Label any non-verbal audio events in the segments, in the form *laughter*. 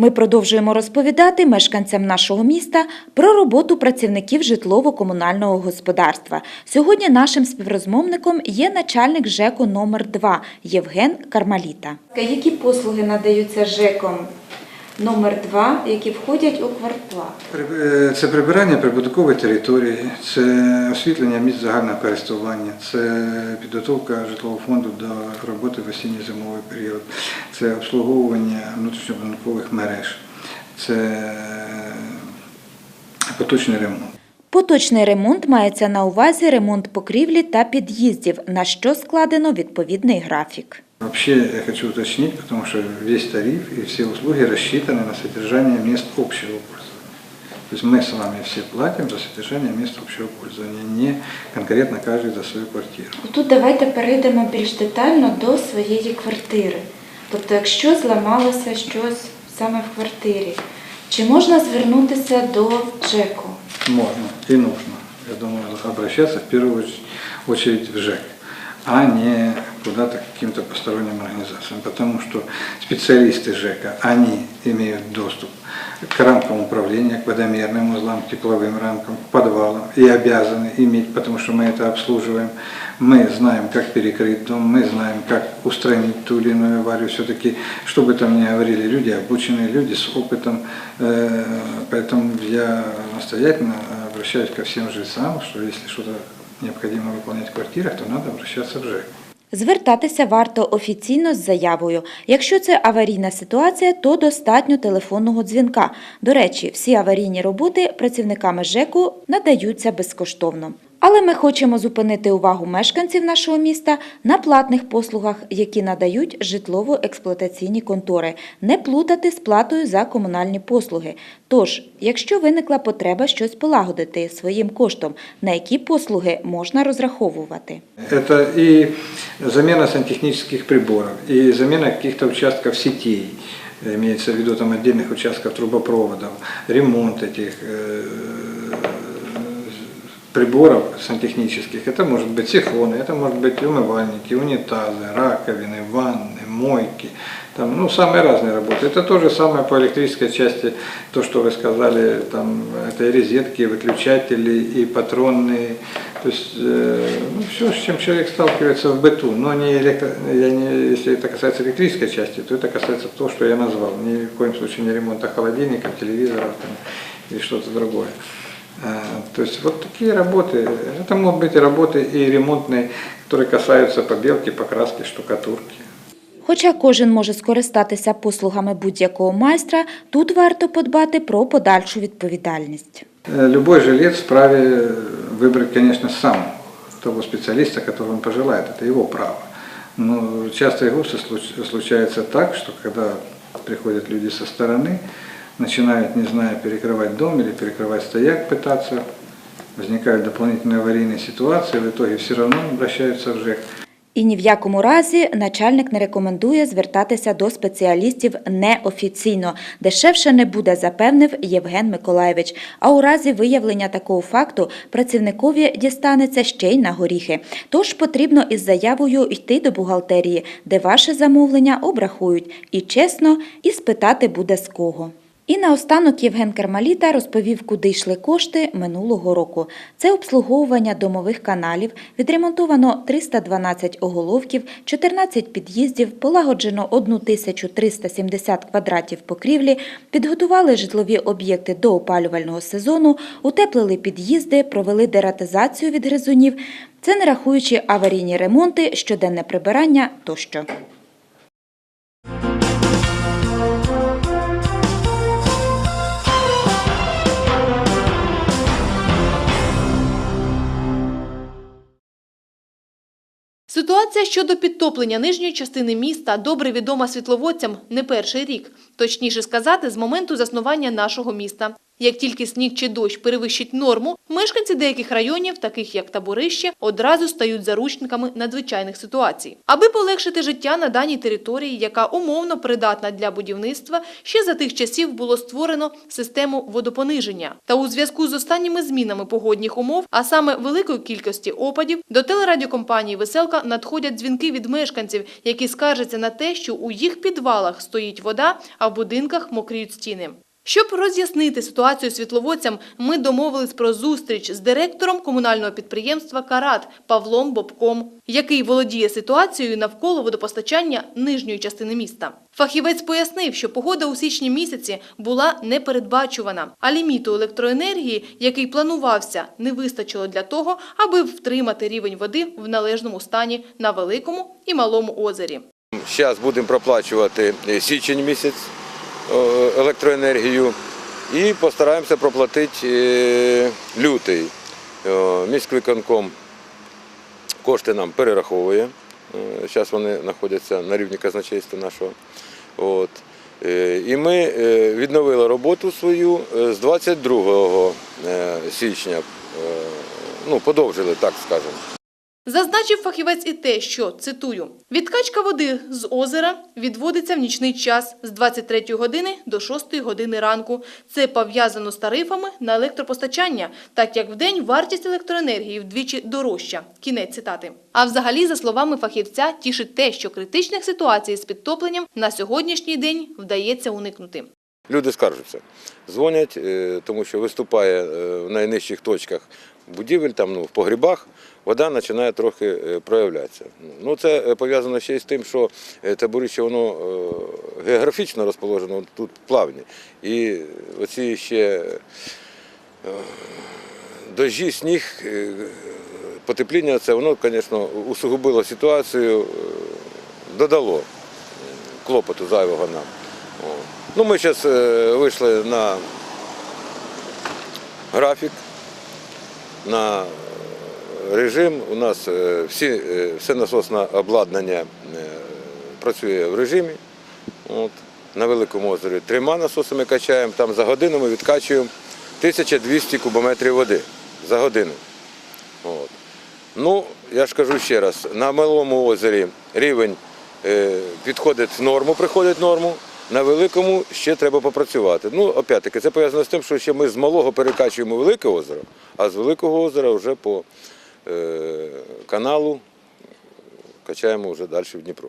Ми продовжуємо розповідати мешканцям нашого міста про роботу працівників житлово-комунального господарства. Сьогодні нашим співрозмовником є начальник ЖЕКу номер 2 Євген Кармаліта. Які послуги надаються ЖЕКом номер 2 які входять у квартплату? При- е, Це прибирання прибудинкової території, це освітлення місць загального користування, це підготовка житлового фонду до роботи в осінньо-зимовий період, це обслуговування внутрішньобудинкових мереж, це поточний ремонт. Поточний ремонт мається на увазі ремонт покрівлі та під'їздів, на що складено відповідний графік. Вообще я хочу уточнить, потому что весь тариф и все услуги рассчитаны на содержание мест общего пользования. То есть мы с вами все платим за содержание мест общего пользования, не конкретно каждый за свою квартиру. Тут давайте перейдемо більш детально до своєї квартири. Тобто, якщо зламалося щось саме в квартирі, чи можна звернутися до ЖЕКу? Можно и нужно, я думаю, обращаться в первую оч- очередь в ЖЭК, а не куда-то каким-то посторонним организациям, потому что специалисты ЖЭКа, они имеют доступ к рамкам управления, к водомерным узлам, к тепловым рамкам, к подвалам и обязаны иметь, потому что мы это обслуживаем. Мы знаем, как перекрыть дом, мы знаем, как устранить ту или иную аварию. Все-таки, что бы там ни говорили люди, обученные люди с опытом. Э, Поэтому я настоятельно обращаюсь ко всем жильцам, что если что-то необходимо выполнять в квартирах, то надо обращаться в ЖЭК. Звертатися варто офіційно з заявою. Якщо це аварійна ситуація, то достатньо телефонного дзвінка. До речі, всі аварійні роботи працівниками ЖЕКу надаються безкоштовно. Але ми хочемо зупинити увагу мешканців нашого міста на платних послугах, які надають житлово-експлуатаційні контори, не плутати з платою за комунальні послуги. Тож, якщо виникла потреба щось полагодити своїм коштом, на які послуги можна розраховувати? Это и замена сантехнических приборов, и замена каких-то участков сетей, имеется в виду там отдельных участков трубопроводов, ремонт этих э, приборов сантехнических. Это может быть сифоны, это может быть умывальники, унитазы, раковины, ванны, мойки. Там, ну, самые разные работы. Это то же самое по электрической части, то, что вы сказали, там, это и розетки, и выключатели, и патронные. То есть, э, ну, все, с чем человек сталкивается в быту. Но не электро... я не... если это касается электрической части, то это касается того, что я назвал. Ни в коем случае не ремонта холодильников, телевизоров там, или что-то другое. А, То есть вот такие работы, это могут быть и работы и ремонтные, которые касаются побелки, покраски, штукатурки. Хоча кожен може скористатися послугами будь-якого майстра, тут варто подбати про подальшу відповідальність. Э, Любой жилец вправе выбрать, конечно, сам того специалиста, которого он пожелает. Это его право. Но часто и густо случ- случается так, что когда приходят люди со стороны, начинают, не знаю, перекрывать дом или перекрывать стояк, пытаться, возникают дополнительные аварийные ситуации, в итоге все равно обращаются в ЖЭК. І ні в якому разі начальник не рекомендує звертатися до спеціалістів неофіційно. Дешевше не буде, запевнив Євген Миколаєвич. А у разі виявлення такого факту працівникові дістанеться ще й на горіхи. Тож потрібно із заявою йти до бухгалтерії, де ваше замовлення обрахують. І чесно, і спитати буде з кого. І наостанок Євген Кармаліта розповів, куди йшли кошти минулого року. Це обслуговування домових каналів, відремонтовано 312 оголовків, 14 під'їздів, полагоджено 1370 квадратів покрівлі, підготували житлові об'єкти до опалювального сезону, утеплили під'їзди, провели дератизацію від гризунів. Це не рахуючи аварійні ремонти, щоденне прибирання тощо. Ситуація щодо підтоплення нижньої частини міста добре відома світловодцям не перший рік, точніше сказати, з моменту заснування нашого міста. Як тільки сніг чи дощ перевищить норму, мешканці деяких районів, таких як Таборище, одразу стають заручниками надзвичайних ситуацій. Аби полегшити життя на даній території, яка умовно придатна для будівництва, ще за тих часів було створено систему водопониження. Та у зв'язку з останніми змінами погодних умов, а саме великої кількості опадів, до телерадіокомпанії Веселка надходять дзвінки від мешканців, які скаржаться на те, що у їх підвалах стоїть вода, а в будинках мокріють стіни. Щоб роз'яснити ситуацію світловодцям, ми домовились про зустріч з директором комунального підприємства «Карат» Павлом Бобком, який володіє ситуацією навколо водопостачання нижньої частини міста. Фахівець пояснив, що погода у січні місяці була непередбачувана, а ліміту електроенергії, який планувався, не вистачило для того, аби втримати рівень води в належному стані на великому і малому озері. Зараз будемо проплачувати е, січень місяць електроенергію і постараємося проплатити е, лютий. Е, Міськвиконком кошти нам перераховує. Зараз вони знаходяться на рівні казначейства нашого. От. Е, І ми е, відновили роботу свою е, з 22 е, січня. Е, Ну, подовжили, так скажемо. Зазначив фахівець і те, що, цитую, «відкачка води з озера відводиться в нічний час з 23 години до 6 години ранку. Це пов'язано з тарифами на електропостачання, так як вдень вартість електроенергії вдвічі дорожча». Кінець цитати. А взагалі, за словами фахівця, тішить те, що критичних ситуацій з підтопленням на сьогоднішній день вдається уникнути. Люди скаржаться, дзвонять, е, тому що виступає е, в найнижчих точках будівель, там ну, в погрібах, вода починає трохи е, проявлятися. Ну, це е, пов'язано ще й з тим, що таборище воно е, географічно розположено тут плавні. І оці ще дощі, сніг, потепління, це воно, звісно, усугубило ситуацію, додало клопоту зайвого нам. Ну, ми зараз вийшли на графік, на режим. У нас е, всі, е, все насосне обладнання е, працює в режимі. От. На Великому озері трьома насосами качаємо, там за годину ми відкачуємо 1200 кубометрів води за годину. От. Ну, я ж кажу ще раз, на Малому озері рівень підходить в норму, приходить в норму. На великому ще треба попрацювати. Ну, опять-таки, це пов'язано з тим, що ще ми з малого перекачуємо велике озеро, а з великого озера вже по е, каналу качаємо вже далі в Дніпро.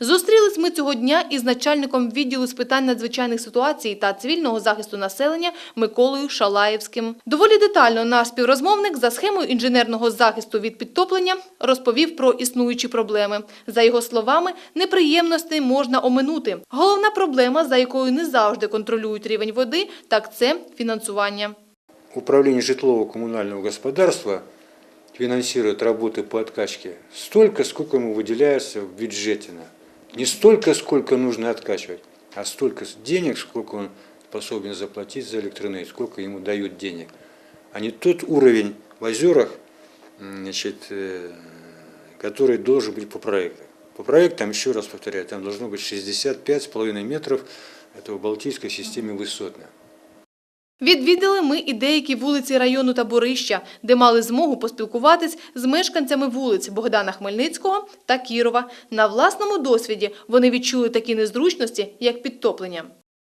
Зустрілись ми цього дня із начальником відділу з питань надзвичайних ситуацій та цивільного захисту населення Миколою Шалаєвським. Доволі детально наш співрозмовник за схемою інженерного захисту від підтоплення розповів про існуючі проблеми. За його словами, неприємностей можна оминути. Головна проблема, за якою не завжди контролюють рівень води, так це фінансування. Управление житлово-коммунального господарства финансирует работы по откачке столько, сколько ему выделяется в бюджете. Не столько, сколько нужно откачивать, а столько денег, сколько он способен заплатить за электроэнергию, сколько ему дают денег. А не тот уровень в озерах, значит, э, который должен быть по проектам. По проектам, еще раз повторяю, там должно быть 65,5 метров, это в Балтийской системе высотно. Відвідали ми і деякі вулиці району Таборища, де мали змогу поспілкуватись з мешканцями вулиць Богдана Хмельницького та Кірова. На власному досвіді вони відчули такі незручності, як підтоплення.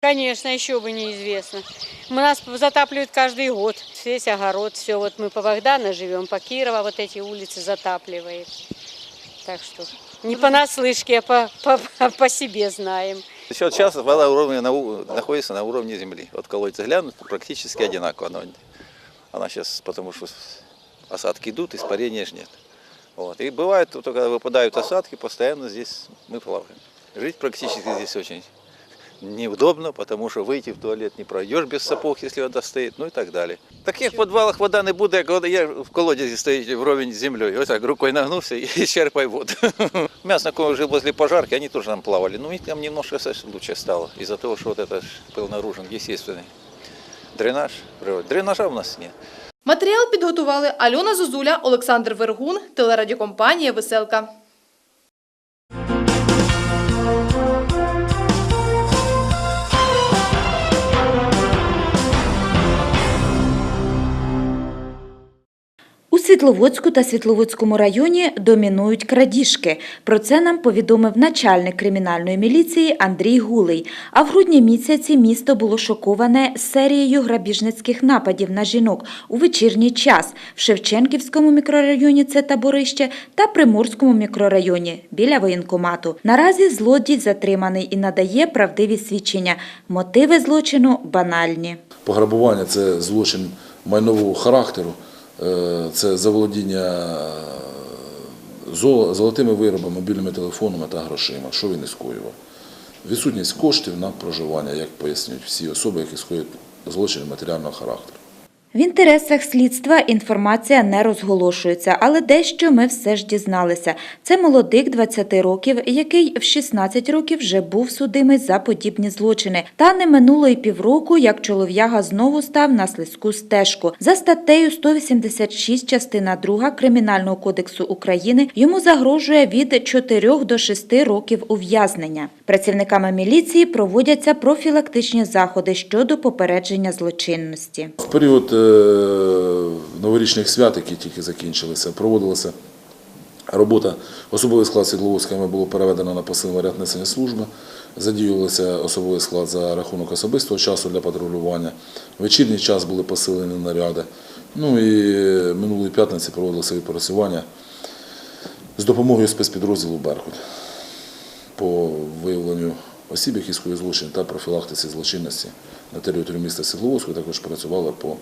Конечно, еще бы неизвестно. Мы нас затапливают каждый год, весь огород, все. Вот мы по Богдана живем, по Кирова вот эти улицы затапливает. Так что не понаслышке, а по, по, по себе знаем. Еще сейчас вода уровня на у- находится на уровне земли. Вот колодец глянут, практически одинаково. Она, она сейчас, потому что осадки идут, испарения ж нет. Вот. И бывает, вот когда выпадают осадки, постоянно здесь мы плаваем. Жить практически здесь очень неудобно, потому что выйти в туалет не пройдешь без сапог, если вода стоит, ну и так далее. В таких підвалах вода не буде, як вода є в колодязі стоїть вровень з землею. Ось так рукой нагнувся і *laughs* черпай воду. У меня знакомые жил возле пожарки, они тоже там плавали. Ну, у них там немножко совсем лучше стало. Из-за того, что вот это ж был наружен естественный дренаж. природный. Дренажа у нас нет. Матеріал підготували Альона Зозуля, Олександр Вергун, телерадіокомпанія «Веселка». Світловодську та Світловодському районі домінують крадіжки. Про це нам повідомив начальник кримінальної міліції Андрій Гулий. А в грудні місяці місто було шоковане серією грабіжницьких нападів на жінок у вечірній час в Шевченківському мікрорайоні це Таборище та Приморському мікрорайоні біля воєнкомату. Наразі злодій затриманий і надає правдиві свідчення. Мотиви злочину банальні. Пограбування це злочин майнового характеру, це заволодіння золо- золотими виробами, мобільними телефонами та грошима. Що він і скоював? Відсутність коштів на проживання, як пояснюють всі особи, які скоюють злочини матеріального характеру. В інтересах слідства інформація не розголошується, але дещо ми все ж дізналися. Це молодик 20 років, який в 16 років вже був судимий за подібні злочини. Та не минуло й півроку, як чолов'яга знову став на слизьку стежку. За статтею 186 частина 2 Кримінального кодексу України йому загрожує від 4 до 6 років ув'язнення. Працівниками міліції проводяться профілактичні заходи щодо попередження злочинності. В період е, новорічних свят, які тільки закінчилися, проводилася робота. Особовий склад Світловодська було переведено на посилений ряд несення служби. Задіювався особовий склад за рахунок особистого часу для патрулювання. Вечірній час були посилені наряди. Ну і минулої п'ятниці проводилося відпрацювання з допомогою спецпідрозділу Беркут по виявленню осіб, які скоюють злочин та профілактиці злочинності на території міста Світловодську, також працювали по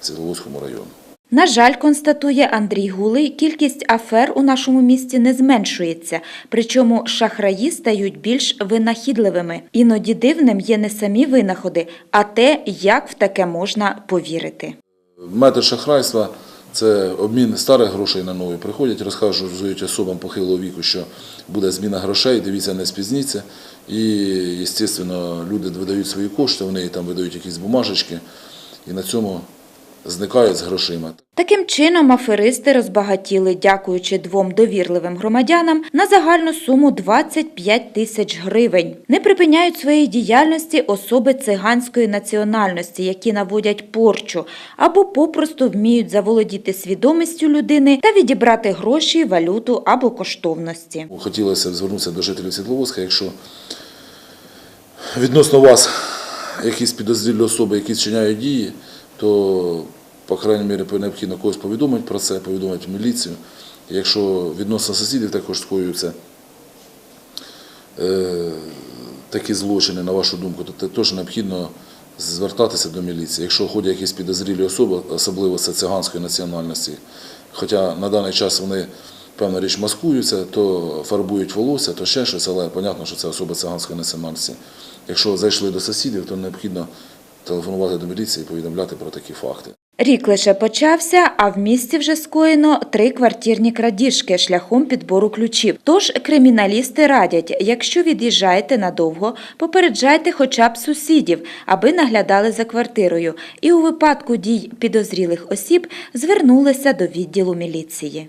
Світловодському району. На жаль, констатує Андрій Гулий, кількість афер у нашому місті не зменшується, причому шахраї стають більш винахідливими. Іноді дивним є не самі винаходи, а те, як в таке можна повірити. Метод шахрайства це обмін старих грошей на нові. Приходять, розказують особам похилого віку, що буде зміна грошей, дивіться, не спізніться. І, звісно, люди видають свої кошти, вони там видають якісь бумажечки і на цьому зникають з грошима. Таким чином, аферисти розбагатіли, дякуючи двом довірливим громадянам на загальну суму 25 тисяч гривень. Не припиняють своєї діяльності особи циганської національності, які наводять порчу, або попросту вміють заволодіти свідомістю людини та відібрати гроші, валюту або коштовності. Хотілося б звернутися до жителів Світловодська, якщо відносно вас якісь підозрілі особи, які вчиняють дії, то, по крайній мірі, необхідно когось повідомити про це, повідомити в міліцію. Якщо відносно сусідів також скоюються е, такі злочини, на вашу думку, то теж необхідно звертатися до міліції. Якщо ходять якісь підозрілі особи, особливо це циганської національності, хоча на даний час вони, певна річ, маскуються, то фарбують волосся, то ще щось, але зрозуміло, що це особи циганської національності. Якщо зайшли до сусідів, то необхідно телефонувати до міліції і повідомляти про такі факти. Рік лише почався, а в місті вже скоєно три квартирні крадіжки шляхом підбору ключів. Тож криміналісти радять, якщо від'їжджаєте надовго, попереджайте хоча б сусідів, аби наглядали за квартирою. І у випадку дій підозрілих осіб звернулися до відділу міліції.